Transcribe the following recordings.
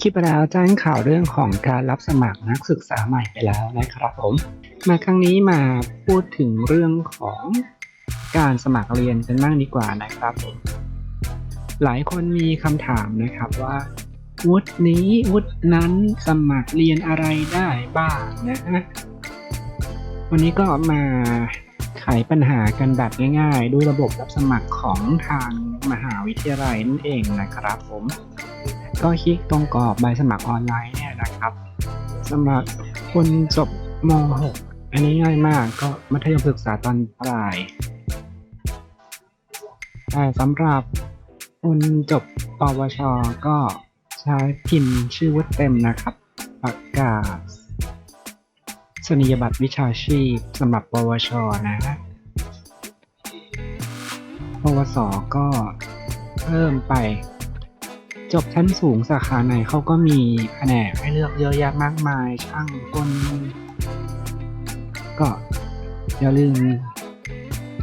คลิปแล้วแจ้งข่าวเรื่องของการรับสมัครนักศึกษาใหม่ไปแล้วนะครับผม มาครั้งนี้มาพูดถึงเรื่องของการสมัครเรียนกันบ้างดีกว่านะครับผม หลายคนมีคำถามนะครับว่าวุฒินี้วุฒินั้นสมัครเรียนอะไรได้บ้างนะฮะวันนี้ก็มาไขปัญหากันแบบง่ายๆ ด้วยระบบรับสมัครของทางมหาวิทยาลัยนั่นเองนะครับผม ก็คลิกตรงกรอบใบสมัครออนไลน์เนี่ยนะครับสมัครคนจบม .6 อันนี้ง่ายมากก็มัธยมศึกษาตอนปลายแต่สำหรับคนจบปวช ก็ใช้พิมพ์ชื่อวุฒิเต็มนะครับ ประกาศสนียบัตรวิชาชีพสำหรับปวช นะฮะปวส ก็เพิ่มไป จบชั้นสูงสาขาไหนเขาก็มีแผนกให้เลือกเยอะแยะมากมาย ช่างกลก็อย่าลืม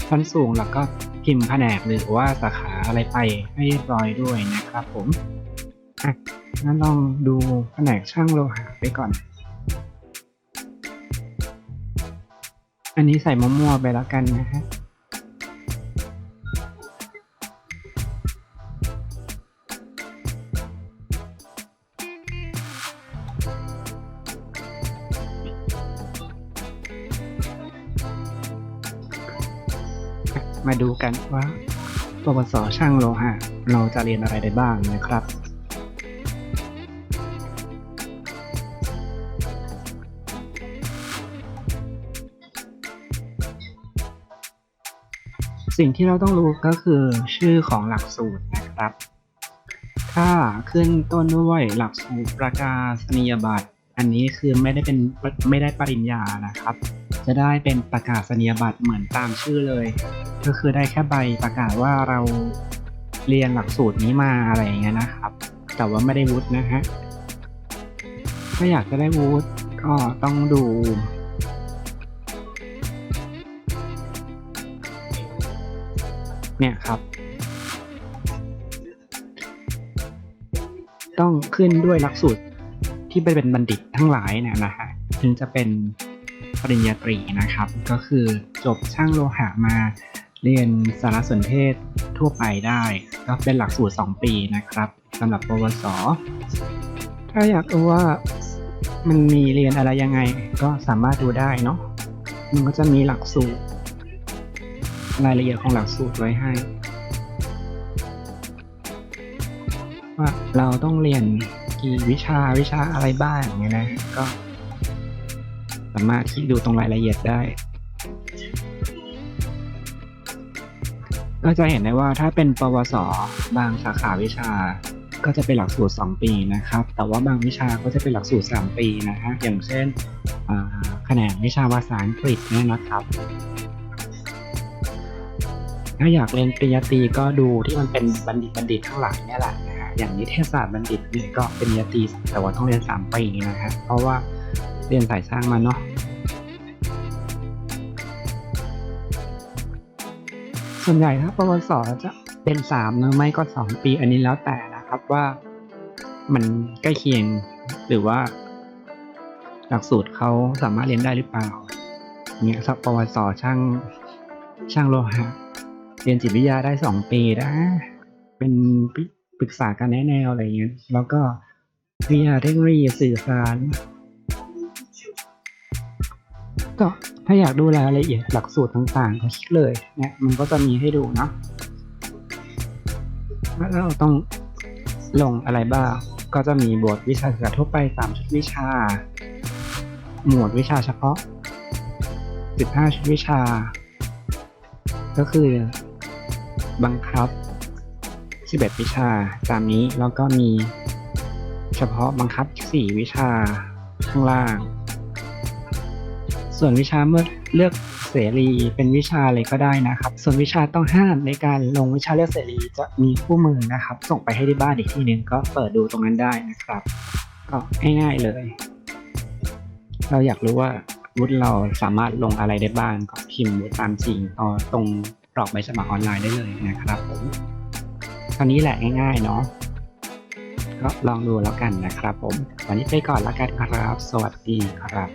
ชั้นสูงแล้วก็พิมพ์แผนกหรือว่าสาขาอะไรไปให้เรียบร้อยด้วยนะครับผมอะงั้นลองดูแผนกช่างโลหะไปก่อน อันนี้ใส่มั่วๆไปแล้วกันนะฮะ มาดูกันว่าปวสช่างโลหะ เราจะเรียนอะไรได้บ้างนะครับ สิ่งที่เราต้องรู้ก็คือชื่อของหลักสูตรนะครับ ถ้าขึ้นต้นด้วยหลักสูตรประกาศนียบัตรอันนี้คือไม่ได้เป็นไม่ได้ปริญญานะครับ จะได้เป็นประกาศนียบัตรเหมือนตามชื่อเลย ก็คือได้แค่ใบประกาศว่าเราเรียนหลักสูตรนี้มาอะไรอย่างเงี้ยนะครับ แต่ว่าไม่ได้วุฒินะฮะถ้าอยากจะได้วุฒิก็ต้องดูเนี่ยครับ ต้องขึ้นด้วยหลักสูตรที่เป็นบัณฑิตทั้งหลายเนี่ยนะฮะถึงจะเป็นปริญญาตรีนะครับ ก็คือจบช่างโลหะมา เรียนสารสนเทศทั่วไปได้ ก็เป็นหลักสูตร 2 ปีนะครับสำหรับปวส ถ้าอยากรู้ว่ามันมีเรียนอะไรยังไง ก็สามารถดูได้เนาะมันก็จะมีหลักสูตร รายละเอียดของหลักสูตรไว้ให้ ว่าเราต้องเรียนกี่วิชาวิชาอะไรบ้างอย่างเงี้ยนะก็สามารถคลิกดูตรงรายละเอียดได้ ก็จะเห็นได้ว่าถ้าเป็นปวส บางสาขาวิชา ก็จะเป็นหลักสูตร 2 ปีนะครับ แต่ว่าบางวิชาก็จะเป็นหลักสูตร 3 ปีนะฮะ อย่างเช่นอ่าแขนงวิชาภาษาอังกฤษเนี่ยนะครับ ถ้าอยากเรียนปริญญาตรีก็ดูที่มันเป็นบัณฑิตบัณฑิตทั้งหลายเนี่ยแหละนะฮะ อย่างนิเทศศาสตร์บัณฑิตเนี่ยก็เป็นปริญญาตรีแต่ว่าต้องเรียน 3 ปีนะฮะ เพราะว่าเรียนสายสร้างมาเนาะ ส่วนใหญ่ถ้าปวสจะเป็นสามหรือไม่ก็สองปี อันนี้แล้วแต่นะครับว่ามันใกล้เคียงหรือว่า หลักสูตรเขาสามารถเรียนได้หรือเปล่าเนี่ยสักปวสช่างช่างโลหะเรียนจิตวิทยาได้สองปีนะเป็นปรึกษาการแนะแนวอะไรอย่างเงี้ยแล้วก็วิทยาเทคโนโลยีสื่อสาร ก็ถ้าอยากดูรายละเอียดหลักสูตรต่างๆก็คลิกเลยเนี่ยมันก็จะมีให้ดูเนาะว่าเราต้องลงอะไรบ้างก็จะมีบทวิชาศึกษาทั่วไป3ชุดวิชา หมวดวิชาเฉพาะ 15 ชุดวิชา ก็คือบังคับ 11 วิชาตามนี้แล้วก็มีเฉพาะบังคับ 4 วิชาข้างล่าง ส่วนวิชาเมื่อเลือกเสรีเป็นวิชาอะไรก็ได้นะครับ ส่วนวิชาต้องห้ามในการลงวิชาเลือกเสรีจะมีคู่มือนะครับ ส่งไปให้ที่บ้านอีกทีหนึ่งก็เปิดดูตรงนั้นได้นะครับ ก็ง่ายๆเลย เราอยากรู้ว่าวุฒิเราสามารถลงอะไรได้บ้างก็พิมพ์วุฒิตามจริงเอาตรงกรอกใบสมัครออนไลน์ได้เลยนะครับผมเท่านี้แหละง่ายๆเนาะก็ลองดูแล้วกันนะครับผม วันนี้ไปก่อนแล้วกันครับ สวัสดีครับ